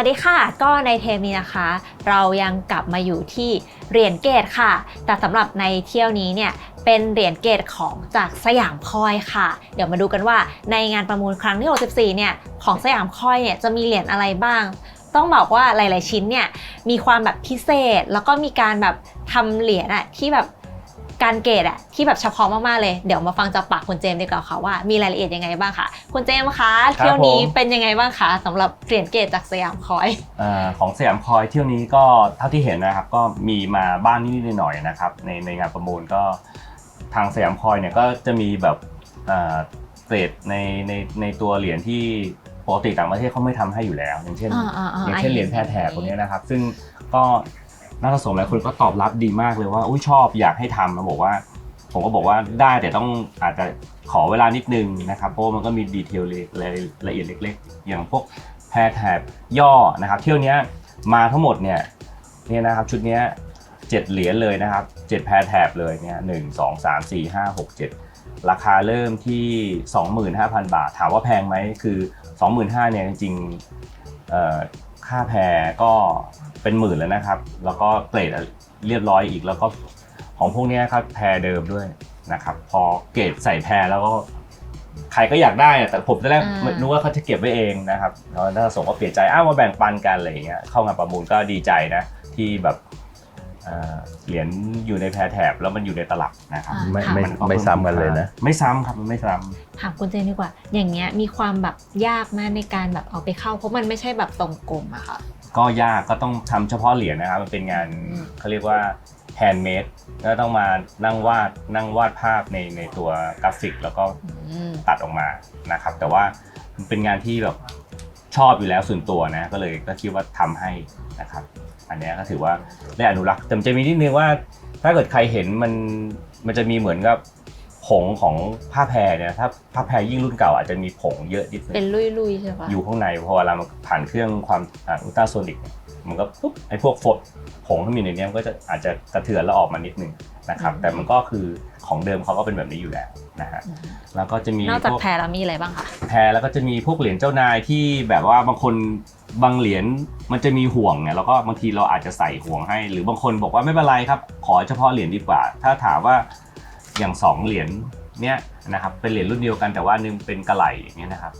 วัสดีค่ะ ก็ในเทปนี้นะคะ เรายังกลับมาอยู่ที่เหรียญเกตค่ะ แต่สำหรับในเที่ยวนี้เนี่ยเป็นเหรียญเกตของจากสยามคอยค่ะ เดี๋ยวมาดูกันว่าในงานประมูลครั้งที่ 64 เนี่ยของสยามคอยเนี่ยจะมีเหรียญอะไรบ้าง ต้องบอกว่าหลาย ๆ ชิ้นเนี่ยมีความแบบพิเศษ แล้วก็มีการแบบทำเหรียญอะที่แบบ การเกตอะที่แบบเฉพาะมากๆเลย เดี๋ยวมาฟังจากปากคุณเจมส์ดีกว่าค่ะว่ามีรายละเอียดยังไงบ้างค่ะ คุณเจมส์คะเที่ยวนี้ผมเป็นยังไงบ้างคะสำหรับเหรียญเกตจากสยามคอยอาของสยามคอยเที่ยวนี้ก็เท่าที่เห็นนะครับก็มีมาบ้างนิดๆหน่อยๆนะครับในในงานประมูลก็ทางสยามคอยเนี่ยก็จะมีแบบอ่าเกรดในในในตัวเหรียญที่ปกติต่างประเทศเขาไม่ทำให้อยู่แล้ว อย่างเช่นอ่าอ่าอ่าอย่างเช่นเหรียญแพรแถบพวกนี้นะครับ ซึ่งก็ นักสะสมหลายคนก็ตอบรับดีมากเลยว่าอุ้ยชอบอยากให้ทำมาบอกว่า ผมก็บอกว่าได้แต่ต้องอาจจะขอเวลานิดนึงนะครับเพราะมันก็มีดีเทลรายละเอียดเล็ก ๆ อย่างพวกแพรแถบย่อนะครับเที่ยวเนี้ยมาทั้งหมดเนี่ยเนี่ยนะครับชุดเนี้ยเจ็ดเหรียญเลยนะครับเจ็ดแพรแถบเลยเนี่ยหนึ่งสองสามสี่ห้าหกเจ็ดราคาเริ่มที่ 25,000 บาท ถามว่าแพงไหมคือ 25,000เนี่ยจริงๆค่าแพรก็ เป็นหมื่นแล้วนะครับ แล้วก็เกรดเรียบร้อยอีกแล้วก็ของพวกเนี้ยครับแพรเดิมด้วยนะครับ พอเกรดใส่แพรแล้วก็ใครก็อยากได้อะแต่ผมตอนแรกอ่านึกว่าเขาจะเก็บไว้เองนะครับแล้วถ้าส่งก็เปลี่ยนใจอ้าวมาแบ่งปันกันอะไรอย่างเงี้ยเข้างานประมูลก็ดีใจนะที่แบบเอ่อเหรียญอยู่ในแพรแถบแล้วมันอยู่ในตลับนะครับอ่าไม่ค่ะไม่นก็ไม่ซ้ำกันเลยนะ ไม่ซ้ำครับมันไม่ซ้ำถามคุณเจนดีกว่า อย่างเงี้ยมีความแบบยากมากในการแบบเอาไปเข้า เพราะมันไม่ใช่แบบตรงกลมอะค่ะ ก็ยากก็ต้องทำเฉพาะเหรียญนะครับ มันเป็นงานอืม เขาเรียกว่าแฮนด์เมดก็ต้องมานั่งวาดนั่งวาดภาพในในตัวกราฟิก แล้วก็อืมตัดออกมานะครับ แต่ว่ามันเป็นงานที่แบบชอบอยู่แล้วส่วนตัวนะ ก็เลยก็คิดว่าทำให้นะครับ อันเนี้ยก็ถือว่าได้อนุรักษ์แต่มันจะมีนิดนึงว่า ถ้าเกิดใครเห็นมันมันจะมีเหมือนกับ ผงของผ้าแพรเนี่ยถ้าผ้าแพรยิ่งรุ่นเก่าอาจจะมีผงเยอะนิดนึงเป็นลุยๆใช่ปะอยู่ข้างในพอเวลามันผ่านเครื่องความอุลตราโซนิกมันก็ปุ๊บไอ้พวกฝดผงที่มีในเนี้ยมันก็จะอาจจะกระเทือนแล้วออกมานิดนึงนะครับแต่มันก็คือของเดิมเขาก็เป็นแบบนี้อยู่แล้วนะฮะอืมแล้วก็จะมีนอกจากพวกแพรแล้วมีอะไรบ้างคะแพรแล้วก็จะมีพวกเหรียญเจ้านายที่แบบว่าบางคนบางเหรียญมันจะมีห่วงเนี่ยแล้วก็บางทีเราอาจจะใส่ห่วงให้ หรือบางคนบอกว่าไม่เป็นไรครับ ขอเฉพาะเหรียญดีกว่า ถ้าถามว่า อย่างสองเหรียญเนี้ยนะครับเป็นเหรียญรุ่นเดียวกันแต่ว่าหนึงเป็นกระไหลอย่างเงี้ยนะครับ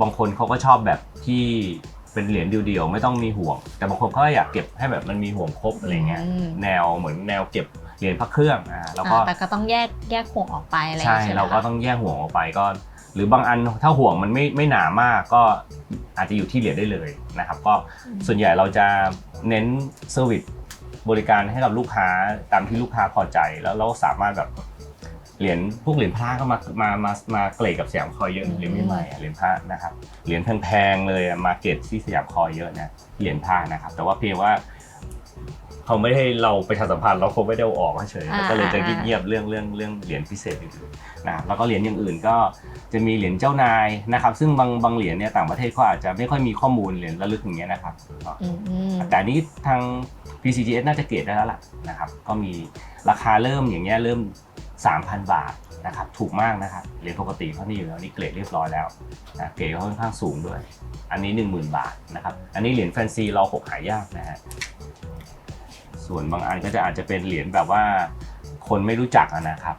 บางคนเขาก็ชอบแบบที่เป็นเหรียญเดียวๆไม่ต้องมีห่วง แต่บางคนเขาก็อยากเก็บให้แบบมันมีห่วงครบอะไรเงี้ยอืม แนวเหมือนแนวเก็บเหรียญพระเครื่องอ่าแล้วก็ อ่าแต่ก็ต้องแยกแยกห่วงออกไปอะไรอย่างใช่เงี้ยใช่ไหมเราก็คะต้องแยกห่วงออกไปก็ หรือบางอันถ้าห่วงมันไม่ไม่หนามากก็อาจจะอยู่ที่เหรียญได้เลยนะครับ ก็ส่วนใหญ่เราจะเน้นเซอร์วิสบริการให้กับลูกค้าตามที่ลูกค้าพอใจแล้วเราสามารถแบบ เหรียญพวกเหรียญพระก็มามามามาเกรดกับสยามคอยเยอะเหรียญใหม่ๆอะเหรียญพระนะครับเหรียญแพงๆเลยอะมาเกรดที่สยามคอยเยอะนะเหรียญพระนะครับ แต่ว่าเพียงว่าเขาไม่ให้เราไปทำสัมพันธ์เราคงไม่ได้เอาออกเฉยๆอ่าก็เลยจะอ่าเงียบๆเรื่องเรื่องเรื่องเหรียญพิเศษอื่นๆนะครับแล้วก็เหรียญอย่างอื่นก็จะมีเหรียญเจ้านายนะครับ ซึ่งบางบางเหรียญเนี่ยต่างประเทศเขาอาจจะไม่ค่อยมีข้อมูลเหรียญระลึกอย่างเงี้ยนะครับอืมอืมแต่อันนี้ทาง PCGS น่าจะเกรดได้แล้วล่ะนะครับ ก็มีราคาเริ่มอย่างเงี้ยเริ่ม 3,000 บาทนะครับถูกมากนะครับเหรียญปกติเขานี่อยู่แล้วนี่เกรดเรียบร้อยแล้วนะเกรดก็ค่อนข้างสูงด้วย อันนี้ 10,000 บาทนะครับอันนี้เหรียญแฟนซีรอหกหายากนะฮะส่วนบางอันก็จะอาจจะเป็นเหรียญแบบว่าคนไม่รู้จักนะครับ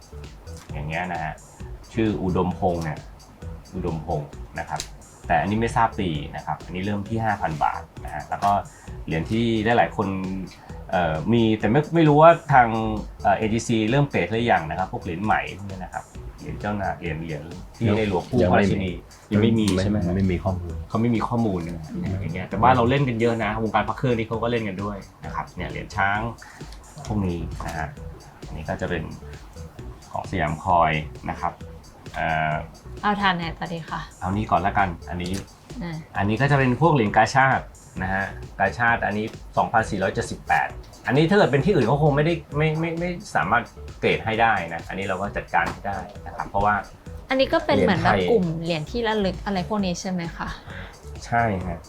อย่างเงี้ยนะฮะชื่ออุดมพงษ์เนี่ยอุดมพงษ์นะครับแต่อันนี้ไม่ทราบปีนะครับ อันนี้เริ่มที่ 5,000 บาทนะฮะแล้วก็เหรียญที่ได้หลายคน มีแต่ไม่ไม่รู้ว่าทางเอ่อ AGC เริ่มเกรดหรือยังนะครับ พวกเหรียญใหม่พวกนี้นะครับเหรียญเจ้านาเหรียญเหรียญที่ในหลวงปู่ยังพระไม่ราชินียังไม่มีใช่ไหมฮะไม่มีข้อมูลเขาไม่มีข้อมูลนะอย่างเงี้ยแต่ว่าเราเล่นกันเยอะนะวงการพักเครื่องนี่เขาก็เล่นกันด้วยนะครับเนี่ยเหรียญช้างพวกนี้นะฮะอันนี้ก็จะเป็นของสยามคอยนะครับเอ่อเอาทานแน่ต่อดีค่ะเอานี้ก่อนละกันอันนี้อ่าอันนี้ก็จะเป็นพวกเหรียญกาชาติ นะฮะกาชาติอันนี้ 2478 อันนี้ถ้าเกิดเป็นที่อื่นเขาคงไม่ได้ไม่ไม่ไม่สามารถเกรดให้ได้นะ อันนี้เราก็จัดการให้ได้นะครับเพราะว่า อันนี้ก็เป็นเหมือนแบบเหรียญไทยกลุ่มเหรียญที่ระลึกอะไรพวกนี้ใช่ไหมคะ ใช่ฮะ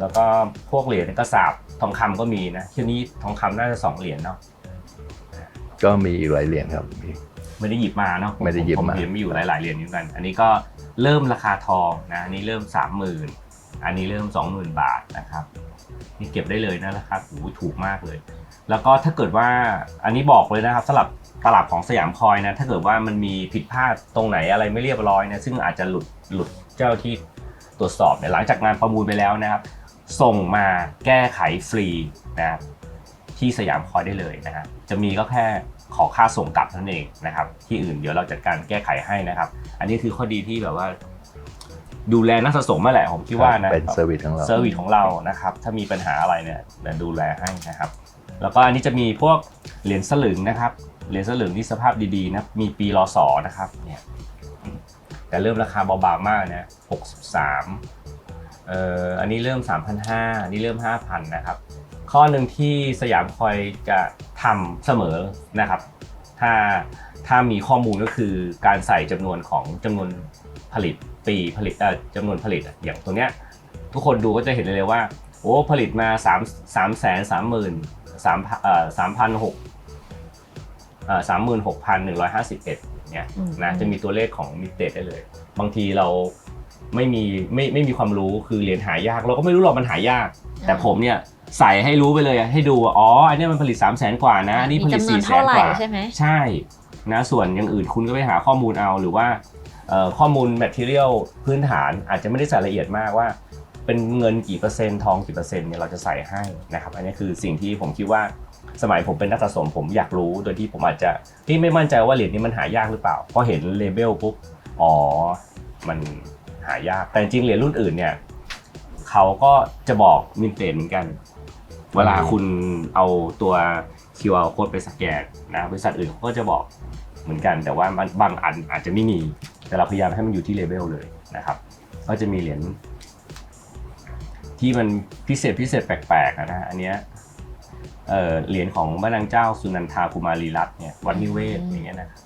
แล้วก็พวกเหรียญกระสาบทองคำก็มีนะทีนี้ทองคำน่าจะสองเหรียญเนาะก็มีอีกหลายเหรียญครับมีไม่ได้หยิบมาเนาะไม่ได้หยิบผมมา เห็นมีอยู่หลายๆเหรียญเหมือนกัน อันนี้ก็เริ่มราคาทองนะอันนี้เริ่มสามหมื่น อันนี้เริ่ม 20,000 บาทนะครับนี่เก็บได้เลยนะราคาถูถูกมากเลย แล้วก็ถ้าเกิดว่าอันนี้บอกเลยนะครับสำหรับตลับของสยามคอยนะถ้าเกิดว่ามันมีผิดพลาดตรงไหนอะไรไม่เรียบร้อยนะซึ่งอาจจะหลุดหลุดเจ้าที่ตรวจสอบเนี่ยหลังจากงานประมูลไปแล้วนะครับ ส่งมาแก้ไขฟรีนะครับที่สยามคอยได้เลยนะฮะจะมีก็แค่ขอค่าส่งกลับเท่านั้นเองนะครับ ที่อื่นเดี๋ยวเราจัดการแก้ไขให้นะครับ อันนี้คือข้อดีที่แบบว่า ดูแลนักสะสมมาแหละผมคิดว่านะเป็นเซอร์วิสของเราเซอร์วิสของเรานะครับ ถ้ามีปัญหาอะไรเนี่ยเดี๋ยวดูแลให้นะครับ แล้วก็อันนี้จะมีพวกเหรียญสลึงนะครับเหรียญสลึงที่สภาพดีๆนะมีปีรอสอนะครับเนี่ยแต่เริ่มราคาเบาๆมากนะ63เอ่ออันนี้เริ่ม 3,500อันนี้เริ่ม 5,000นะครับ ข้อหนึ่งที่สยามคอยจะทำเสมอนะครับ ถ้าถ้ามีข้อมูลก็คือการใส่จำนวนของจำนวนผลิต ปีผลิตเอ่อจำนวนผลิตอะอย่างตัวเนี้ยทุกคนดูก็จะเห็นเลยเลยว่า โอ้ผลิตมา3 3แสนสามหมื่นสามเอ่อสามพันหกเอ่อสามหมื่นหกพันหนึ่งร้อยห้าสิบเอ็ดเนี่ยอืมนะจะมีตัวเลขของมิเตได้เลย บางทีเราไม่มีไม่ไม่มีความรู้คือเหรียญหายาก เราก็ไม่รู้หรอกมันหายาก แต่ผมเนี่ยใส่ให้รู้ไปเลยอะให้ดูว่าอ๋ออันเนี้ยมันผลิต 3 0 0แสนกว่านะอันนี้ผลิตมีจำนวน4แสเท่านไหร่กว่าใช่ไหมใช่นะส่วนอย่างอื่นคุณก็ไปหาข้อมูลเอาหรือว่า ข้อมูล material พื้นฐานอาจจะไม่ได้ใส่ละเอียดมากว่าเป็นเงินกี่เปอร์เซ็นต์ทองกี่เปอร์เซ็นต์เนี่ยเราจะใส่ให้นะครับอันนี้คือสิ่งที่ผมคิดว่าสมัยผมเป็นนักสะสมผมอยากรู้โดยที่ผมอาจจะที่ไม่มั่นใจว่าเหรียญนี้มันหายากหรือเปล่าพอเห็นเลเบลปุ๊บอ๋อมันหายากแต่จริงเหรียญรุ่นอื่นเนี่ยเขาก็จะบอกมินเตนเหมือนกัน เวลาคุณเอาตัว QR code ไปสแกนนะบริษัทอื่นเขาก็จะบอกเหมือนกัน แต่ว่ามันบางอันอาจจะไม่มี แต่เราพยายามให้มันอยู่ที่เลเวลเลยนะครับ ก็จะมีเหรียญที่มันพิเศษพิเศษแปลกๆอะนะอันเนี้ยเหรียญของพระนางเจ้าสุนันทาภูมารีรัตน์เนี่ยวัดนิเวศอย่างเงี้ยนะครับ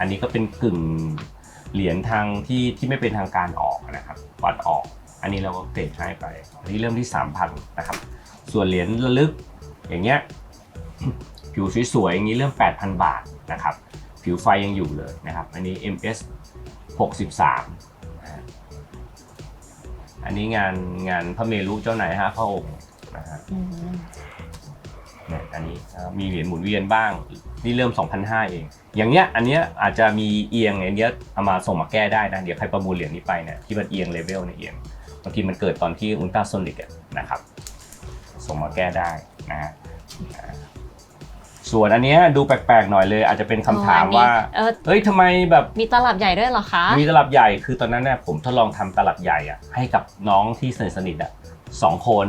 อันนี้ก็เป็นกึ่งเหรียญทางที่ที่ไม่เป็นทางการออกนะครับวัดออก อันนี้เราก็เกรดให้ไป อันนี้เริ่มที่3,000นะครับส่วนเหรียญระลึกอย่างเงี้ยผิวสวยๆอย่างนี้เริ่ม 8,000 บาทนะครับผิวไฟยังอยู่เลยนะครับ อันนี้ MS 63นะฮะอันนี้งานงานพระเมรุเจ้าไหนฮะพระองค์นะฮะอืมเนี่ยอันนี้นะครับมีเหรียญหมุนเวียนบ้าง นี่เริ่ม 2,500 เอง อย่างเนี้ยอันเนี้ยอาจจะมีเอียงอันเนี้ยเอามาส่งมาแก้ได้นะ เดี๋ยวใครประมูลเหรียญนี้ไปเนี่ยที่มันเอียงเลเวลเนี่ยเอียงบางทีมันเกิดตอนที่อุลตราโซนิกนะครับ ส่งมาแก้ได้นะฮะอ่า ส่วนอันเนี้ยดูแปลกๆหน่อยเลย อาจจะเป็นคำถามว่า เออเอ้ยทำไมแบบมีตลับใหญ่ด้วยเหรอคะ มีตลับใหญ่คือตอนนั้นเนี่ยผมทดลองทำตลับใหญ่อะให้กับน้องที่สนิทสนิทๆอะสองคน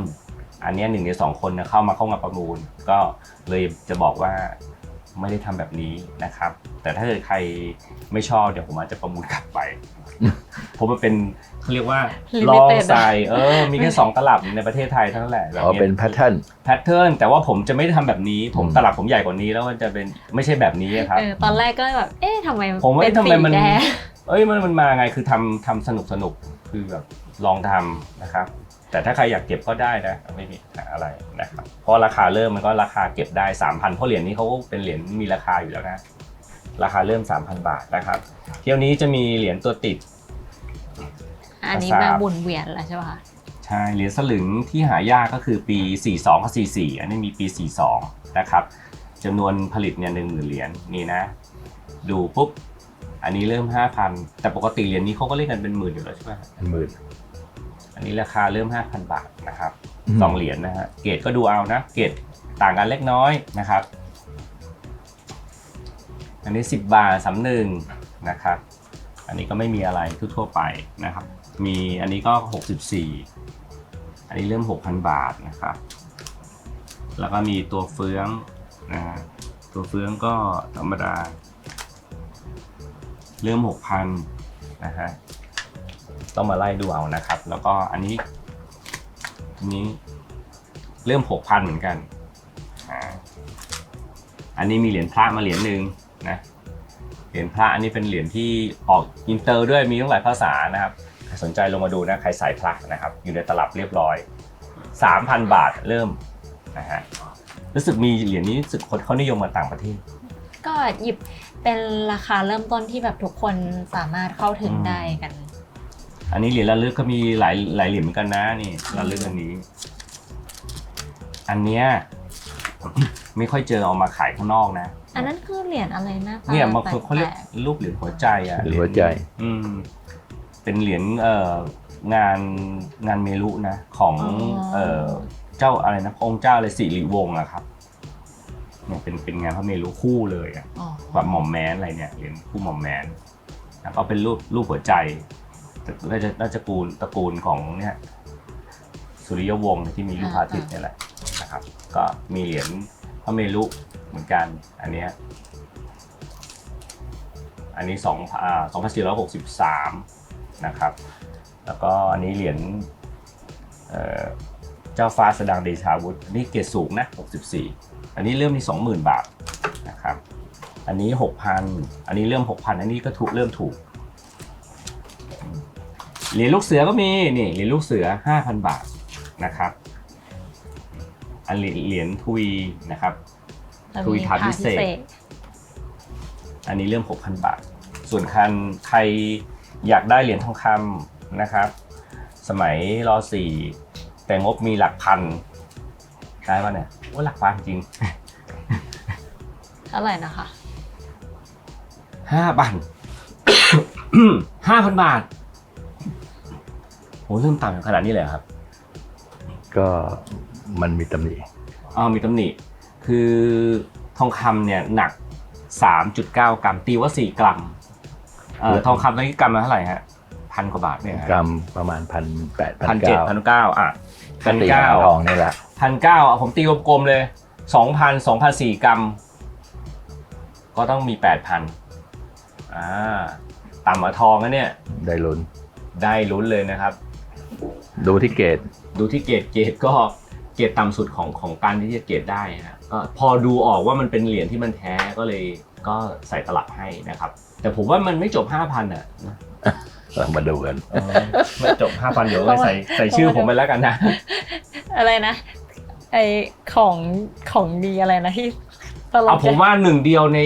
อันเนี้ยหนึ่งในสองคนเนี่ยเข้ามาเข้ามาประมูล ก็เลยจะบอกว่าไม่ได้ทำแบบนี้นะครับ แต่ถ้าเกิดใครไม่ชอบเดี๋ยวผมอาจจะประมูลกลับไป ผมมันเป็นเขาเรียกว่าลอง Limited ใส่เออมีแค่สองตลับในประเทศไทยเท่านั้นแหละแบบอ๋อนี้ยเป็นแพทเทิร์น แพทเทิร์นแต่ว่าผมจะไม่ได้ทำแบบนี้ ผมอืม ตลับผมใหญ่กว่านี้แล้วมันจะเป็นไม่ใช่แบบนี้ครับ เออตอนแรกก็แบบ เอ๊ะทำไมผมว่าเป็นทำไมมันสีแดง เอ้ยมันมันมาไงคือทำทำสนุกสนุกคือแบบลองทำนะครับ แต่ถ้าใครอยากเก็บก็ได้นะไม่มีปัญหาอะไรนะครับเพราะราคาเริ่มมันก็ราคาเก็บได้ 3,000เพราะเหรียญนี้เขาก็เป็นเหรียญมีราคาอยู่แล้วนะ ราคาเริ่ม 3,000 บาทนะครับ เที่ยวนี้จะมีเหรียญตัวติด อันนี้ภาษาแบบหมุนเวียนแล้วใช่ป่ะคะใช่เหรียญสลึงที่หายากก็คือปี 42กับ44 อันนี้มีปี 42 นะครับจำนวนผลิตเนี่ยหนึ่งหมื่นเหรียญนี่นะ ดูปุ๊บ อันนี้เริ่ม 5,000 แต่ปกติเหรียญนี้เขาก็เล่นกันเป็นหมื่นอยู่แล้วใช่ไหมเป็นหมื่นอันนี้ราคาเริ่ม 5,000 บาทนะครับสองเหรียญนะฮะเกรดก็ดูเอานะ เกรดต่างกันเล็กน้อยนะครับ อันนี้ 10 บาทสามหนึ่งนะครับ อันนี้ก็ไม่มีอะไรทั่วๆไปนะครับ มีอันนี้ก็ 64 อันนี้เริ่ม 6,000 บาทนะครับ แล้วก็มีตัวเฟืองนะตัวเฟืองก็ธรรมดา เริ่ม 6,000นะฮะต้องมาไล่ดูเอานะครับ แล้วก็อันนี้อันนี้เริ่ม 6,000 เหมือนกันอันนี้มีเหรียญพระมาเหรียญหนึ่ง นะเหรียญพระอันนี้เป็นเหรียญที่ออกอินเตอร์ด้วยมีตั้งหลายภาษานะครับใครสนใจลงมาดูนะใครสายพระนะครับ อยู่ในตลับเรียบร้อย 3,000 บาทเริ่มนะฮะรู้สึกมีเหรียญนี้รู้สึกคนเขานิยมมาต่างประเทศ ก็หยิบเป็นราคาเริ่มต้นที่แบบทุกคนสามารถเข้าถึงอืมได้กัน อันนี้เหรียญระลึกก็มีหลายหลายเหรียญเหมือนกันนะนี่ระลึกอันนี้ อันเนี้ยไม่ค่อยเจอเอามาขายข้างนอกนะ อันนั้นคือเหรียญอะไรหนะเนี่ยบางคนเขาเรียกรูปเหรียญหัวใจอะเหรียญหัวใจ อืมเป็นเหรียญเอ่องานงานเมรุนะของเอ่อเจ้าอะไรนะพระองค์เจ้าเลยสิริวงศ์อะครับเนี่ยเป็นเป็นงานพระเมรุคู่เลยอะอ๋อแบบหม่อมแมนอะไรเนี่ยเหรียญคู่หม่อมแมนแล้วก็เป็นรูปรูปหัวใจแต่น่าจะน่าจะกูลตระกูลของเนี่ยสุริยวงศ์ที่มีรูปพระอาทิตย์เนี่ยแหละนะครับ ก็มีเหรียญพ ระเมรุเหมือนกัน อันเนี้ยอันนี้สองอ่าสองพันสี่ร้อยหกสิบสามนะครับ แล้วก็อันนี้เหรียญเจ้าฟ้าสดางเดชาวุฒิอันนี้เกรดสูงนะหกสิบสี่อันนี้เริ่มที่สองหมื่นบาทนะครับ อันนี้หกพันอันนี้เริ่มหกพันอันนี้ก็ถูกเริ่มถูก เหรียญลูกเสือก็มี นี่เหรียญลูกเสือห้าพันบาทนะครับ อันเหรียญเหรียญทวีนะครับแล้วคุยมีถามพิเศษ อันนี้เริ่ม 6,000 บาท ส่วนคันใครอยากได้เหรียญทองคำนะครับ สมัยรอสี่แต่งบมีหลักพันได้ป่ะเนี่ยว่าหลักพันจริงเท่าไหร่นะคะห้าพันห้าพันบาทโหเริ่มต่ำขนาดนี้เลยเหรอครับ ก็มันมีตำหนิอ้าวมีตำหนิ คือทองคำเนี่ยหนัก 3.9 กรัม ตีว่า 4 กรัมเอ่อทองคำตอนนี้กรัมละเท่าไหร่ฮะพันกว่าบาทเนี่ยกรัมประมาณพันแปดพัพันนเจ็ดเก้าพันเก้าอะพันตีเก้าทองนี่แหละพันเก้าผมตีกลมๆเลยสองพันสองพันสี่กรัม ก็ต้องมีแปดพันอ่าต่ำกว่าทองนะเนี่ย ได้ลุ้นได้ลุ้นเลยนะครับ ดูที่เกตดู ที่เกรดเกรดก็เกรดต่ำสุดของของการที่จะเกรดได้นะก็พอดูออกว่ามันเป็นเหรียญที่มันแท้ก็เลยก็ใส่ตลับให้นะครับ แต่ผมว่ามันไม่จบ 5,000อะนะเรามาดูกันเออไม่จบ 5,000 เดี๋ยวเลยใส่ใส่ชื่อผมไปแล้วกันนะ อะไรนะไอของของดีอะไรนะที่ตลเอากผมว่าหนึ่งเดียวใน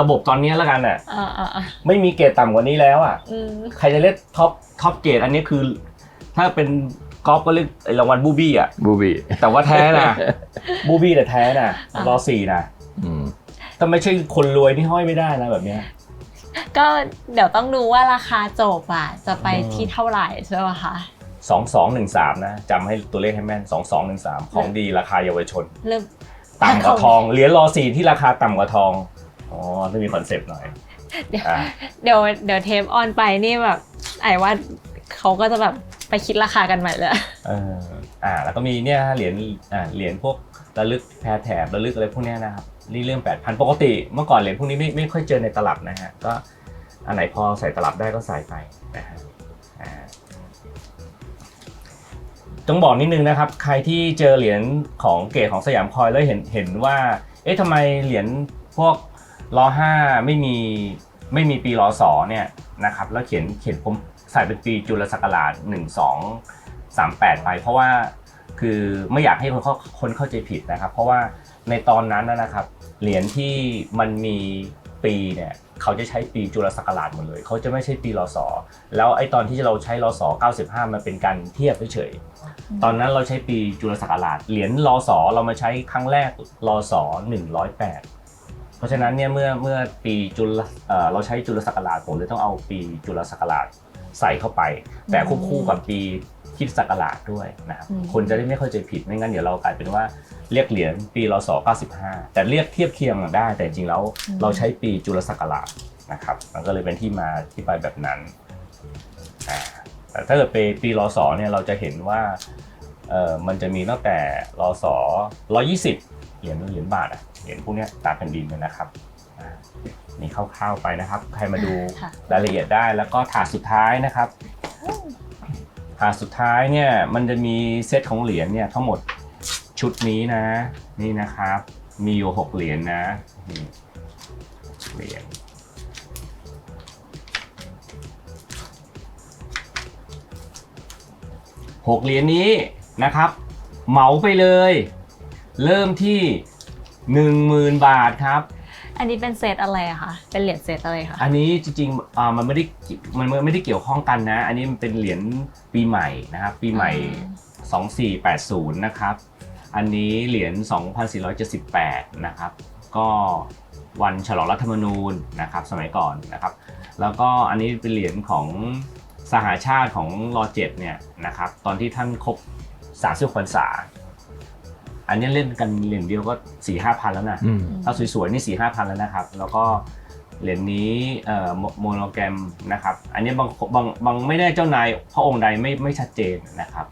ระบบตอนนี้แล้วกันอะอ่าอ่าอ่าไม่มีเกรดต่ำกว่านี้แล้วอะอืมใครจะเล่นท็อปท็อปเกรดอันนี้คือ ถ้าเป็น กอล์ฟก็เรียกไอ้รางวัลบูบี้อะ บูบี้แต่ว่าแท้นะ บูบี้แต่แท้นะรอสี่นะอืมแต่ไม่ใช่คนรวยที่ห้อยไม่ได้นะแบบเนี้ย ก็เดี๋ยวต้องดูว่าราคาจบอะจะไปอืมที่เท่าไหร่ใช่ไหมคะสองสองหนึ่งสามนะจำให้ตัวเลขให้แม่นสองสองหนึ่งสามของดีราคาเยาวชนเริ่มต่ำกว่าทองเหรียญรอสี่ที่ราคาต่ำกว่าทองอ๋อต้องมีคอนเซปต์หน่อยเดี๋ยวอ่าเดี๋ยวเดี๋ยวเทปออนไปนี่แบบไอ้ว่าเขาก็จะแบบ ไปคิดราคากันใหม่เลยเอออ่าแล้วก็มีเนี่ยเหรียญอ่าเหรียญพวกระลึกแพรแถบระลึกอะไรพวกเนี้ยนะครับนี่เรื่องแปดพันปกติ เมื่อก่อนเหรียญพวกนี้ไม่ไม่ค่อยเจอในตลับนะฮะก็อันไหนพอใส่ตลับได้ก็ใส่ไปนะฮะอ่าต้องบอกนิดนึงนะครับ ใครที่เจอเหรียญของเกรดของสยามคอยแล้วเห็นเห็นว่า เอ๊ะทำไมเหรียญพวกรอห้าไม่มีไม่มีปีรอสอเนี่ยนะครับแล้วเขียนเขียนผม ใส่เป็นปีจุลศักราชหนึ่งสองสามแปดไป เพราะว่าคือไม่อยากให้คนเข้าคนเข้าใจผิดนะครับ เพราะว่าในตอนนั้นนะครับเหรียญที่มันมีปีเนี่ยเขาจะใช้ปีจุลศักราชหมดเลย เขาจะไม่ใช่ปีรอสอแล้วไอ้ตอนที่เราใช้รอสอ95 มันเป็นการเทียบเฉยๆตอนนั้นเราใช้ปีจุลศักราชเหรียญรอสอเรามาใช้ครั้งแรกรอสอ108 เพราะฉะนั้นเนี่ยเมื่อเมื่อปีจุลเราใช้จุลศักราชผมเลยต้องเอาปีจุลศักราช ใส่เข้าไป แต่ควบคู่กับปีคริดศักราชด้วยนะครับอืมคนจะได้ไม่เข้าใจผิดไม่งั้นเดี๋ยวเรากลายเป็นว่าเรียกเหรียญปีรศ95 แต่เรียกเทียบเคียงได้ แต่จริงๆแล้วเราใช้ปีจุลศักราชนะครับมันก็เลยเป็นที่มาที่ไปแบบนั้นอ่าแต่ถ้าเกิดไปปีรศเนี่ยเราจะเห็นว่าเออมันจะมีตั้งแต่รศ120 เหรียญเหรียญบาทอะเหรียญพวกเนี้ยตามแผ่นดินเนี่ยนะครับอ่า นี่คร่าวๆไปนะครับ ใครมาดูค่ะ รายละเอียดได้แล้วก็ถาดสุดท้ายนะครับถาดสุดท้ายเนี่ยมันจะมีเซตของเหรียญเนี่ยทั้งหมดชุดนี้นะ นี่นะครับ มีอยู่หกเหรียญนะนี่เหรียญหกเหรียญนี้นะครับ เหมาไปเลย เริ่มที่หนึ่งหมื่นบาทครับ อันนี้เป็นเซตอะไรอะคะ เป็นเหรียญเซตอะไรคะ อันนี้จริงๆอ่ามันไม่ได้มันไม่ได้เกี่ยวข้องกันนะ อันนี้มันเป็นเหรียญปีใหม่นะครับ ปีใหม่ 2480 นะครับ อันนี้เหรียญ 2478 นะครับ ก็วันฉลองรัฐธรรมนูญนะครับสมัยก่อนนะครับ แล้วก็อันนี้เป็นเหรียญของสหาชาติของรอเจ็ดเนี่ยนะครับ ตอนที่ท่านครบสามสิบพรรษา อันนี้เล่นกันเหรียญเดียวก็สี่ห้าพันแล้วนะอืมถ้าสวยๆนี่สี่ห้าพันแล้วนะครับ แล้วก็เหรียญนี้เอ่อโมโมโนแกรมนะครับ อันนี้บางบางบางไม่ได้เจ้านายพระองค์ใดไม่ไม่ชัดเจนนะครับ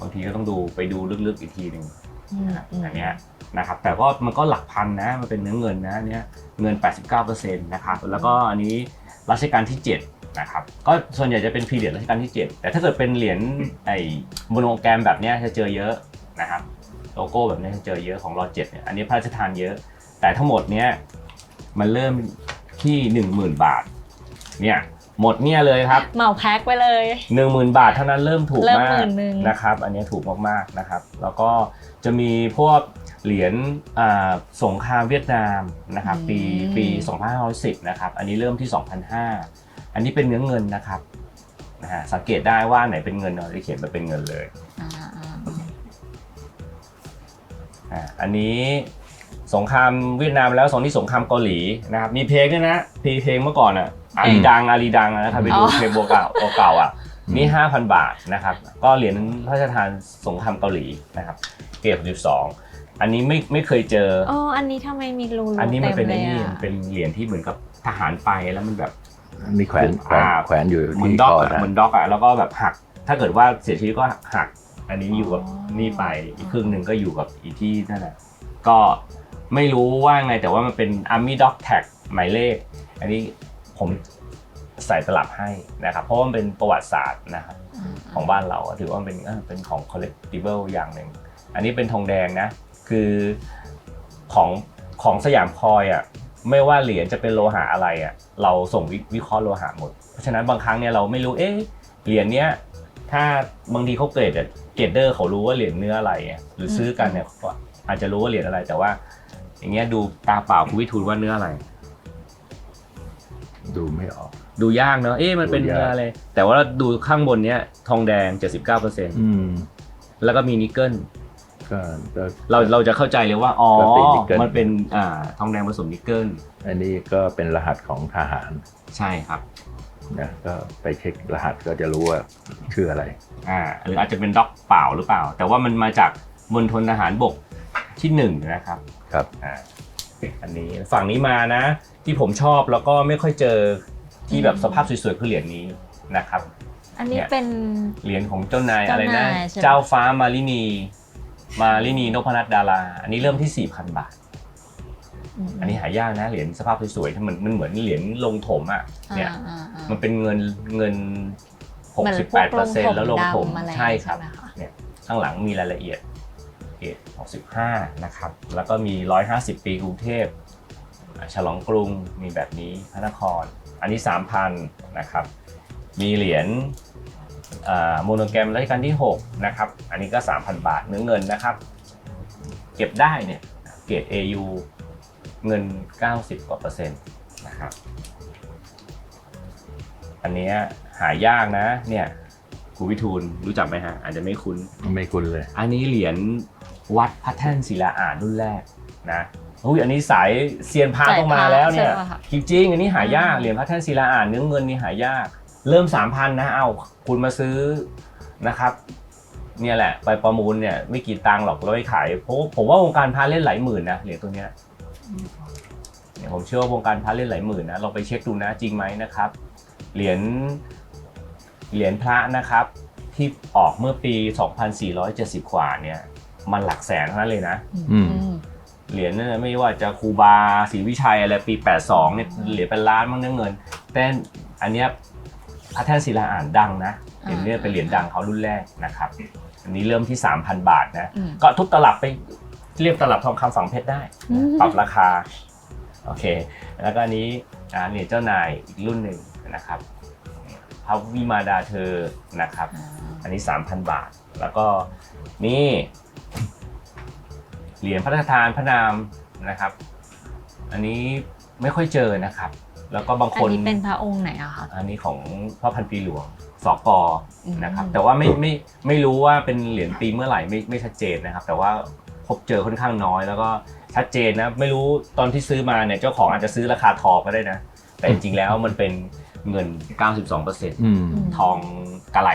บางทีก็ต้องดูไปดูลึกๆอีกทีหนึ่งอืมนะครับอืมอันเนี้ยนะครับแต่ก็มันก็หลักพันนะมันเป็นเนื้อเงินนะอันเนี้ยเงิน 89%นะครับแล้วก็อันนี้รัชกาลที่7นะครับก็ส่วนใหญ่จะเป็นพีเรียดรัชกาลที่ 7 แต่ถ้าเกิดเป็นเหรียญไอ้โมโนแกรมแบบเนี้ยจะเจอเยอะ นะครับโลโก้แบบนี้จะเจอเยอะของรอเจ็ดเนี่ยอันนี้พระราชทานเยอะ แต่ทั้งหมดเนี้ยมันเริ่มที่ 10,000 บาทเนี่ยหมดเนี่ยเลยครับเหมาแพ็คไปเลย 10,000 บาทเท่านั้นเริ่มถูกเริ่มมากหมื่นหนึ่งนะครับอันนี้ถูกมากๆนะครับ แล้วก็จะมีพวกเหรียญอ่าสงครามเวียดนามนะครับปีปี 2510นะครับอันนี้เริ่มที่2,500อันนี้เป็นเนื้อเงินนะครับนะฮะสังเกตได้ว่าไหนเป็นเงินเราจะเขียนมาเป็นเงินเลย อ่าอันนี้สงครามเวียดนามแล้วสองที่สงครามเกาหลีนะครับมีเพลงด้วยนะเพลงเพลงเมื่อก่อนอะอาลีดังอาลีดังนะครับไปดูเพลงโบเก่าเก่าๆอะนี่5,000บาทนะครับก็เหรียญพระราชทานสงครามเกาหลีนะครับเกรด12อันนี้ไม่ไม่เคยเจอโอ้อันนี้ทำไมมีรูอันนี้มันเป็นต็ไอ้ลยนี่อะมันเป็นเหรียญที่เหมือนกับทหารไปแล้วมันแบบมีแขวนแขวนอ่าแขวนอยู่เหมือนที่ด็อกคออะนะเหมือนด็อกอะแล้วก็แบบหัก ถ้าเกิดว่าเสียชีวิตก็หัก อันนี้อยู่กับนี่ไปอีกครึ่งหนึ่งก็อยู่กับอีที่นั่นแหละก็ไม่รู้ว่าไงแต่ว่ามันเป็น Army Dog Tag หมายเลข อันนี้ผมใส่ตลับให้นะครับ เพราะว่ามันเป็นประวัติศาสตร์นะครับของบ้านเราถือว่าเป็นเออเป็นของ collectible อย่างหนึ่ง อันนี้เป็นทองแดงนะ คือของของสยามคอยอะไม่ว่าเหรียญจะเป็นโลหะอะไรอะเราส่งวิวิเคราะห์โลหะหมด เพราะฉะนั้นบางครั้งเนี่ยเราไม่รู้เอ๊ะเหรียญเนี้ย ถ้าบางทีเขาเกรดอะเกรดเดอร์เขารู้ว่าเหรียญเนื้ออะไรอะหรือซื้อกันเนี่ยก็อาจจะรู้ว่าเหรียญอะไรแต่ว่า อย่างเงี้ยดูตาเปล่าคุณวิทูลว่าเนื้ออะไร ดูไม่ออก ดูยากเนอะเอ๊ะมันเป็นดูยากเนื้ออะไรแต่ว่าดูข้างบนเนี้ยทองแดง79%อืมแล้วก็มีนิกเกิลก็ก็เราเราจะเข้าใจเลยว่าอ๋อก็เป็นนิกเกิลมันเป็นอ่าทองแดงผสมนิกเกิลอันนี้ก็เป็นรหัสของทหาร ใช่ครับ นะก็ไปเช็ครหัสก็จะรู้ว่าชื่ออะไร อ่าหรืออาจจะเป็นด็อกเปล่าหรือเปล่า แต่ว่ามันมาจากมณฑลทหารบกที่หนึ่งนะครับครับอ่าอันนี้ฝั่งนี้มานะ ที่ผมชอบแล้วก็ไม่ค่อยเจอที่แบบสภาพสวยๆคือเหรียญนี้นะครับ อันนี้เนี่ยเป็น เหรียญของเจ้านายเจ้าอะไรนะนายใช่ไหม เจ้าฟ้ามาลินี มาลินีนพนัทดารา อันนี้เริ่มที่ 4,000 บาท มอันนี้หายากนะเหรียญสภาพสวยๆที่มันมันเหมือนเหรียญลงถมอะเนี่ย อ่าอ่า มันเป็นเงินเงินเหมือนพวก68%แล้วลงถมดำอะไรใช่ครับไหมะเนี่ยข้างหลังมีรายละเอียดเกรด65นะครับ แล้วก็มี 150 ปีกรุงเทพอ่าฉลองกรุงมีแบบนี้พระนคร อันนี้ 3,000นะครับ มีเหรียญโมโนแกรมรัชกาลที่6นะครับ อันนี้ก็ 3,000 บาทเนื้อเงินนะครับ เก็บได้เนี่ยเกรด AU เงิน 90กว่าเปอร์เซ็นต์นะครับ อันเนี้ยหายากนะ เนี่ยครูวิทูลรู้จักไหมฮะ อาจจะไม่คุ้น ไม่คุ้นเลย อันนี้เหรียญวัดพระแท่นศิลาอ่านรุ่นแรกนะอุ้ยอันนี้สายเซียนพระต้องมาแล้วเนี่ยใช่ปะคะจริงๆอันนี้หายากอืมเหรียญพระแท่นศิลาอ่านเนื้อเงินนี่หายาก เริ่ม3,000นะเอาคุณมาซื้อนะครับเนี่ยแหละ ไปประมูลเนี่ยไม่กี่ตังค์หรอกแล้วไปขายเพราะผมว่าวงการพระเล่นหลายหมื่นนะเหรียญตัวเนี้ยเนี่ยผมเชื่อว่าวงการพระเล่นหลายหมื่นนะเราไปเช็คดูนะจริงไหมนะครับ เหรียญเหรียญพระนะครับ ที่ออกเมื่อปี 2470 กว่าเนี่ยมันหลักแสนเท่านั้นเลยนะ อืม เหรียญนั่นนะไม่ว่าจะครูบาศรีวิชัยอะไรปี 82เนี่ยเหรียญเป็นล้านมั้งเนื้อเงิน แต่อันเนี้ยพระแท่นศิลาอ่านดังนะเหรียญเนี่ยเป็นเหรียญดังเขารุ่นแรกนะครับ อันนี้เริ่มที่ 3,000 บาทนะ อืม ก็ทุบตลับไปเรียกตลับทองคำฝังเพชรได้อืมปรับราคา โอเค แล้วก็อันนี้ อ่าเหรียญเจ้านายอีกรุ่นหนึ่งนะครับพระวิมาดาเธอนะครับอ่าอันนี้ 3,000 บาท แล้วก็นี่ เหรียญพระราชทานพระนามนะครับ อันนี้ไม่ค่อยเจอนะครับ แล้วก็บางอัคนนนี้เป็นพระองค์ไหนอะคะอันนี้ของพระพันปีหลวงสกอืมนะครับ แต่ว่าไม่ไม่ไม่รู้ว่าเป็นเหรียญปีเมื่อไหร่ไม่ไม่ชัดเจนนะครับ แต่ว่าพบเจอค่อนข้างน้อย แล้วก็ ชัดเจนนะไม่รู้ตอนที่ซื้อมาเนี่ยเจ้าของอาจจะซื้อราคาทองก็ได้นะ แต่จริงๆแล้วมันเป็นเงิน 92%อืมทองกะไหล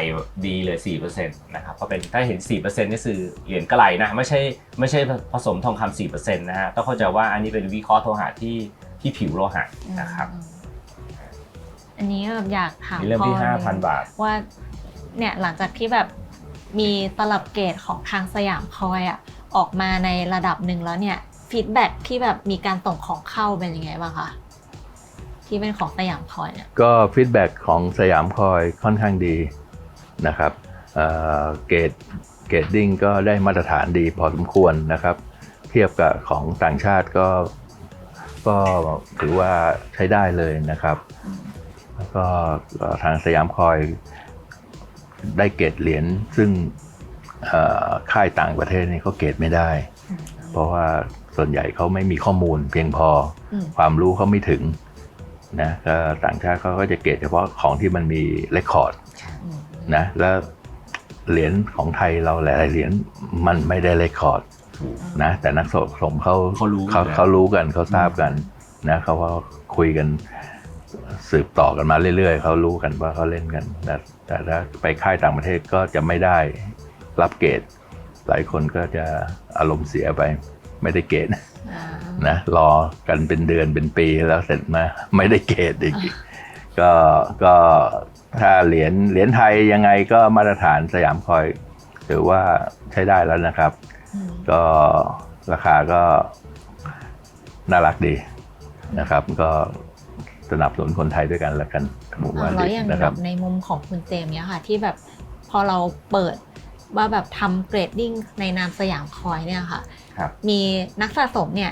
ดีเลย4%นะครับก็เป็นถ้าเห็น 4%นี่คือเหรียญกะไหลนะไม่ใช่ไม่ใช่ผสมทองคำ4%นะฮะต้องเข้าใจว่าอันนี้เป็นวิเคราะห์โลหะที่ที่ผิวโลหะนะครับอืมอันนี้แบบอยากถามนี่เริ่มที่พ่อเลย5,000 บาท ว่าเนี่ยหลังจากที่แบบมีตลับเกรดของทางสยามคอยอะออกมาในระดับหนึ่งแล้วเนี่ย ฟีดแบ็ที่แบบมีการส่งของเข้าเป็นยังไงบ้างคะที่เป็นของสยามคอยเนี่ยก็ฟีดแบ็ของสยามคอยค่อนข้างดีนะครับเอ่อเกรดเกรดดิ้งก็ได้มาตรฐานดีพอสมควรนะครับ เทียบกับของต่างชาติก็ก็ถือว่าใช้ได้เลยนะครับ แล้วก็ทางสยามคอยได้เกรดเหรียญซึ่งเอ่อค่ายต่างประเทศนี่เขาเกรดไม่ได้ เพราะว่า ส่วนใหญ่เขาไม่มีข้อมูล เพียงพออืมความรู้เขาไม่ถึงนะก็ต่างชาติเขาก็จะเกรดเฉพาะของที่มันมีเรคคอร์ดอืมนะแล้วเหรียญของไทยเราหลายๆเหรียญมันไม่ได้เรคคอร์ดนะแต่นักสะสมเขาเขารู้เขาอยู่แล้วเขารู้กันเขาทราบกันนะเขาว่าคุยกันสืบต่อกันมาเรื่อยๆเขารู้กันว่าเขาเล่นกันแต่แต่ถ้าไปค่ายต่างประเทศก็จะไม่ได้รับเกรดหลายคนก็จะอารมณ์เสียไป ไม่ได้เกรดอ่านะรอกันเป็นเดือนเป็นปีแล้วเสร็จมาไม่ได้เกรดอีกก็ก็ถ้าเหรียญเหรียญไทยยังไงก็มาตรฐานสยามคอยถือว่าใช้ได้แล้วนะครับอืมก็ราคาก็น่ารักดีนะครับ ก็สนับสนุนคนไทยด้วยกันแล้วกันผมว่าอ่าแล้วอย่างนะคแบรับบในมุมของคุณเจมส์เนี่ยค่ะ ที่แบบพอเราเปิดว่าแบบทำเกรดดิ้งในนามสยามคอยเนี่ยค่ะครับ มีนักสะสมเนี่ย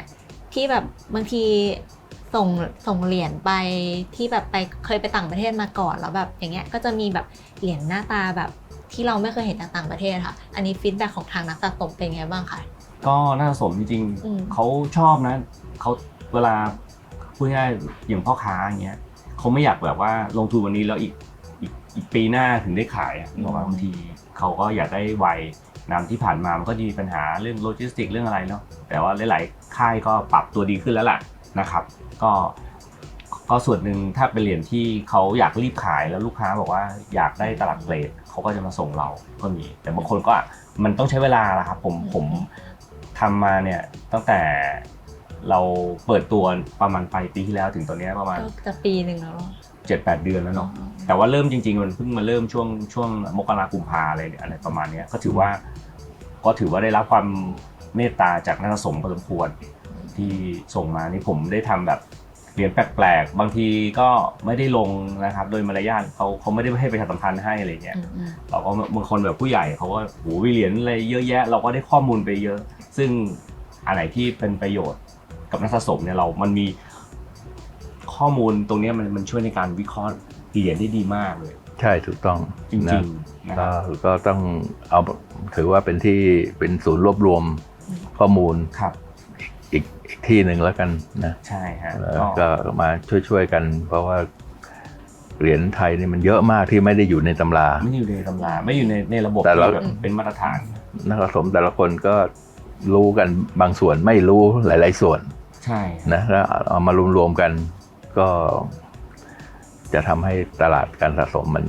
ที่แบบบางทีส่งส่งเหรียญไปที่แบบไปเคยไปต่างประเทศมาก่อนแล้วแบบอย่างเงี้ยก็จะมีแบบเหรียญหน้าตาแบบที่เราไม่เคยเห็นจากต่างประเทศค่ะ อันนี้ฟีดแบ็ของทางนักสะสมเป็นไงบ้างคะก็น่าสมจริงอืมๆเขาชอบนะเขาเวลาพูดง่ายๆอย่างพ่อค้าอย่างเงี้ยเขาไม่อยากแบบว่าลงทุนวันนี้แล้วอีกอีกอีกปีหน้าถึงได้ขายอะบอกว่าบางทีเขาก็อยากได้ไว นำที่ผ่านมามันก็จะมีปัญหาเรื่องโลจิสติกเรื่องอะไรเนาะแต่ว่าหลาย ๆ ค่ายก็ปรับตัวดีขึ้นแล้วล่ะนะครับ ก็ก็ส่วนหนึ่งถ้าเป็นเหรียญที่เขาอยากรีบขายแล้วลูกค้าบอกว่าอยากได้ตลับเกรดเขาก็จะมาส่งเราก็มี แต่บางคนก็มันต้องใช้เวลาละครับผมผมทำมาเนี่ยตั้งแต่เราเปิดตัวประมาณปลายปีที่แล้วถึงตอนเนี้ยประมาณก็จะปีหนึ่งแล้ว7จ็ดแปดเดือนแล้วเนาะ แต่ว่าเริ่มจริงๆมันเพิ่งมาเริ่มช่วงช่วงมกรากุมภาอะไรเนี่ยอะไรประมาณเนี้ยก็ถือว่า ก็ถือว่าได้รับความเมตตาจากนักสะสมพอสมควรที่ส่งมานี่ผมได้ทำแบบเหรียญแปลกๆ บางทีก็ไม่ได้ลงนะครับ โดยมารยาทเขาเขาไม่ได้ให้ประชาสัมพันธ์ให้อะไรเงี้ยอืมอืมเราก็บางคนแบบผู้ใหญ่เขาก็โหวิเหรียญอะไรเยอะแยะ เราก็ได้ข้อมูลไปเยอะ ซึ่งอันไหนที่เป็นประโยชน์กับนักสะสมเนี่ยเรา มันมีข้อมูลตรงเนี้ยมันมันช่วยในการวิเคราะห์ เหรียญได้ดีมากเลย ใช่ถูกต้องจรินะงๆนะคก็รับก็ต้องเอาถือว่าเป็นที่เป็นศูนย์รวบรวมข้อมูลครับอีกอีกที่หนึ่งแล้วกันนะใช่ฮะแล้วก็ก็มาช่วยๆกัน เพราะว่าเหรียญไทยนี่มันเยอะมากที่ไม่ได้อยู่ในตำรา ไม่อยู่ในตำรา ไม่อยู่ในในระบบแต่เราที่แบบเป็นมาตรฐาน นักสะสมแต่ละคนก็รู้กันบางส่วนไม่รู้หลาย ๆ ส่วน ใช่นะแล้วเอามารวมๆกันก็ จะทำให้ตลาดการสะสมมัน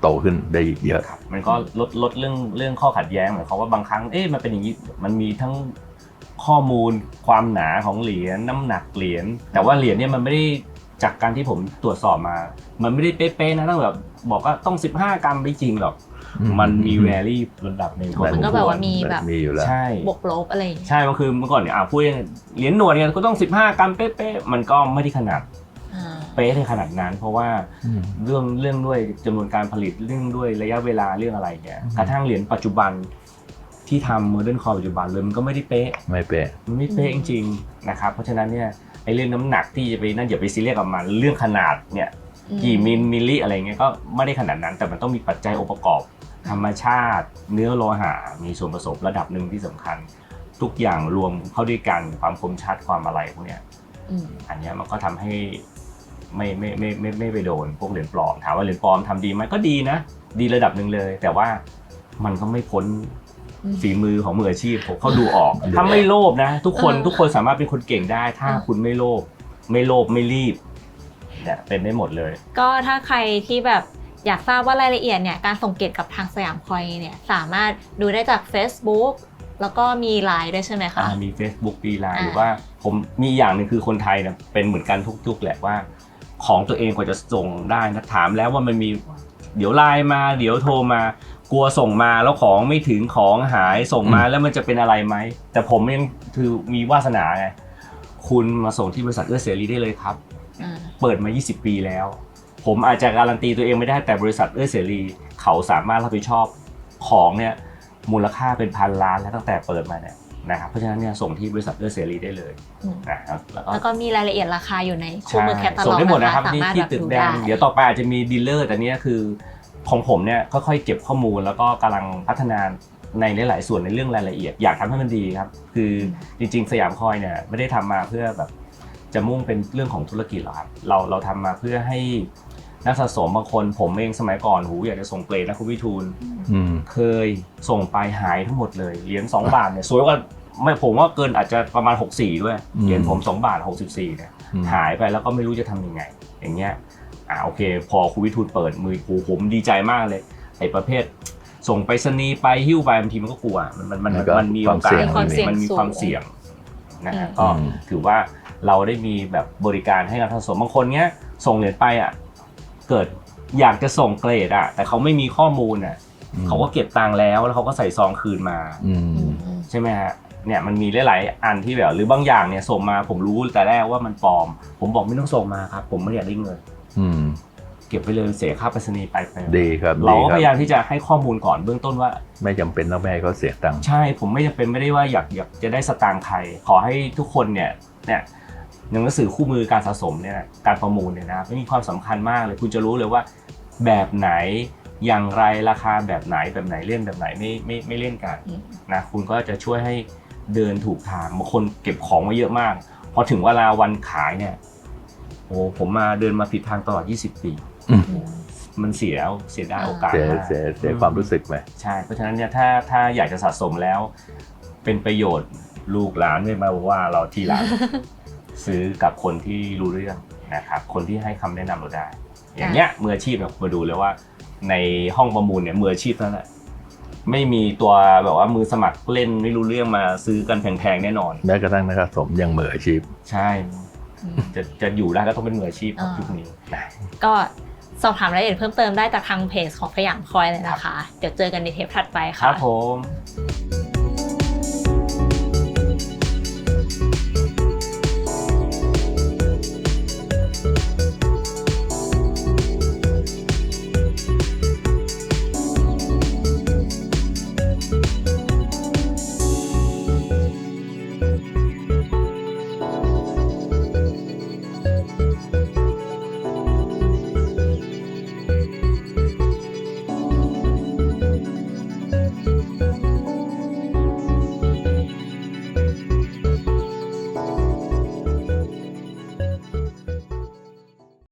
โตขึ้นได้อีกเยอะครับมันก็ลดลดเรื่องเรื่องข้อขัดแย้งหมายความว่าบางครั้งเอ๊ะมันเป็นอย่างนี้มันมีทั้งข้อมูลความหนาของเหรียญน้ำหนักเหรียญแต่ว่าเหรียญเนี่ยมันไม่ได้จากการที่ผมตรวจสอบมา มันไม่ได้เป๊ะๆนะต้องแบบบอกว่าต้อง 15 กรัมไม่จริงหรอกอืมมันมีแวรี่ระดับหนึ่งพอสมันมก็คแบบวรว่ามีแบบมีอยู่แล้วใช่บวกลบอะไรอย่างเงี้ยใช่มันคือเมื่อก่อนเนี่ยอะพูดยังไงเหรียญหนวดเนี่ยก็ต้อง 15 กรัมเป๊ะๆมันก็ไม่ได้ขนาดอ่า เป๊ะในขนาดนั้น เพราะว่าอืมเรื่องเรื่องด้วยจำนวนการผลิตเรื่องด้วยระยะเวลาเรื่องอะไรเนี่ยอืมกระทั่งเหรียญปัจจุบันที่ทำโมเดิร์นคอปัจจุบันเลยมันก็ไม่ได้เป๊ะไม่เป๊ะมันไม่เป๊ะจริงๆนะครับเพราะฉะนั้นเนี่ยไอ้เรื่องน้ำหนักที่จะไปนั่นอย่าไปซีเรียสกับมันเรื่องขนาดเนี่ยอืกี่มิลมิลลิอะไรเงี้ยก็ไม่ได้ขนาดนั้นแต่มันต้องมีปัจจัยองค์ประกอบ ธรรมชาติ เนื้อโลหะมีส่วนผสมระดับหนึ่งที่สำคัญ ทุกอย่างรวมเข้าด้วยกันความคมชัดความอะไรพวกเนี้ยอืมอันเนี้ยมันก็ทำให้ ไม่ไม่ไม่ไม่ไม่ไปโดนพวกเหรียญปลอมถามว่าเหรียญปลอมทำดีไหมก็ดีนะ ดีระดับหนึ่งเลย แต่ว่ามันก็ไม่พ้นอืมฝีมือของมืออาชีพผมเขาดูออกดูถ้าไม่โลภนะ ทุกคนเออทุกคนสามารถเป็นคนเก่งได้ ถ้าเออคุณไม่โลภไม่โลภไม่รีบเนี่ยเป็นได้หมดเลย ก็ถ้าใครที่แบบอยากทราบว่ารายละเอียดเนี่ยการส่งเกตกับทางสยามคอยเนี่ยสามารถดูได้จาก Facebook แล้วก็มีไลน์ด้วยใช่ไหมคะอ่ามี Facebook มีไลน์อ่าหรือว่าผมมีอย่างหนึ่งคือคนไทยเนี่ยเป็นเหมือนกันทุกยุคแหละว่า ของตัวเองกว่าจะส่งได้นะถามแล้วว่ามันมีเดี๋ยวไลน์มา เดี๋ยวโทรมา กลัวส่งมาแล้วของไม่ถึงของหายส่งมาแล้วมันจะเป็นอะไรไหม แต่ผมยังคือมีวาสนาไงคุณมาส่งที่บริษัทเอื้อเสรีได้เลยครับอ่าเปิดมา 20 ปีแล้ว ผมอาจจะการันตีตัวเองไม่ได้แต่บริษัทเอื้อเสรี เขาสามารถรับผิดชอบของเนี่ยมูลค่าเป็นพันล้านแล้วตั้งแต่เปิดมาเนี่ย นะครับเพราะฉะนั้นเนี่ยส่งที่บริษัทเอื้อเสรีได้เลยอืมนะครับแล้วก็แล้วก็มีรายละเอียดราคาอยู่ในคู่ใช่มือแคตตาส่ล็งอกได้หมดนะนะคะครับสานี่มารถที่แบบตึกดูแดได้งเดี๋ยวต่อไปอาจจะมีดีลเลอร์แต่เนี้ยคือของผมเนี่ยค่อยๆเก็บข้อมูลแล้วก็กำลังพัฒนาในหลายๆส่วนในเรื่องรายละเอียดอยากทำให้มันดีครับ คือจริง ๆ สยามคอยเนี่ยไม่ได้ทำมาเพื่อแบบจะมุ่งเป็นเรื่องของธุรกิจหรอกครับเราเราทำมาเพื่อให้ นักสะสมบางคนผมเองสมัยก่อนหูอยากจะส่งเกรดนะคุณวิทูลอืม เคยส่งไปหายทั้งหมดเลยเหรียญ2บาทเนี่ยสวยกว่าไม่ผมว่าเกินอาจจะประมาณ 64 ด้วยอืมเหรียญผม 2 บาท 64เนี่ยอืม หายไปแล้วก็ไม่รู้จะทำยังไง อย่างเงี้ยอ่าโอเค พอครูวิทูลเปิดมือครูผมดีใจมากเลยไอ้ประเภท ส่งไปสนีย์ไปหิ้วไปบางทีมันก็กลัวมันมันมันมันก็มันมีโอกาสความเสี่ยงมันมีสูงความเสี่ยงนะฮะอืมก็ อืม ถือว่าเราได้มีแบบบริการให้กับท่านสะสมบางคนเนี้ยส่งเหรียญไปอะ เกิดอยากจะส่งเกรดอะแต่เขาไม่มีข้อมูลอะเขาก็เก็บตังค์แล้วแล้วเขาก็ใส่ซองคืนมาอืมอืมอืมใช่ไหมฮะเนี่ยมันมีหลาย ๆ อันที่แบบหรือบางอย่างเนี่ยส่งมาผมรู้แต่แรกว่ามันปลอม ผมบอกไม่ต้องส่งมาครับ ผมไม่อยากได้เงินอืมเก็บไปเลยเสียค่าไปรษณีย์ไปไปดีครับเราดีก็ครัพบยายามที่จะให้ข้อมูลก่อนเบื้องต้นว่า ไม่จำเป็นต้องแม่ให้เขาเสียตังค์ใช่ ผมไม่จำเป็นไม่ได้ว่าอยากอยากจะได้สตางค์ใครขอให้ทุกคนเนี่ยเนี่ย หนังสือคู่มือการสะสมเนี่ยการประมูลเนี่ยนะครับมีความสำคัญมากเลยคุณจะรู้เลยว่าแบบไหนอย่างไรราคาแบบไหนแบบไหนเล่นแบบไหนไม่ไม่ไม่เล่นกันอืมนะคุณก็จะช่วยให้เดินถูกทางบางคนเก็บของมาเยอะมากพอถึงเวลาวันขายเนี่ยโอ้ผมมาเดินมาผิดทางตลอด 20 ปีอืมมันเสียแล้วเสียดายโอกาสเสียมากเสียเสียความรู้สึกไปใช่เพราะฉะนั้นเนี่ยถ้าถ้าอยากจะสะสมแล้ว เป็นประโยชน์ลูกหลานไม่มาว่าเราทีหลัง ซื้อกับคนที่รู้เรื่องนะครับคนที่ให้คำแนะนำเราได้ อย่างเงี้ยมืออาชีพเนี่ยมาดูเลยว่า ในห้องประมูลเนี่ยมืออาชีพนั่นแหละไม่มีตัวแบบว่ามือสมัครเล่นไม่รู้เรื่องมาซื้อกันแพงๆแน่นอน แม้กระทั่งนักสะสมยังมืออาชีพ ใช่ อืม จะจะอยู่ได้ก็ต้องเป็นมืออาชีพครับอ่ายุ ยุคนี้นะก็สอบถามรายละเอียดเพิ่มเติมได้จากทางเพจของสยามคอยเลยนะคะ เดี๋ยวเจอกันในเทปถัดไปคค่ะ รับผม